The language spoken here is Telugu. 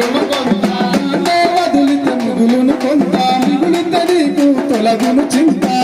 మిగులును కొంత వదిలిత మిగులును కొంత మిగులిత నీకు తొలగును చింతా.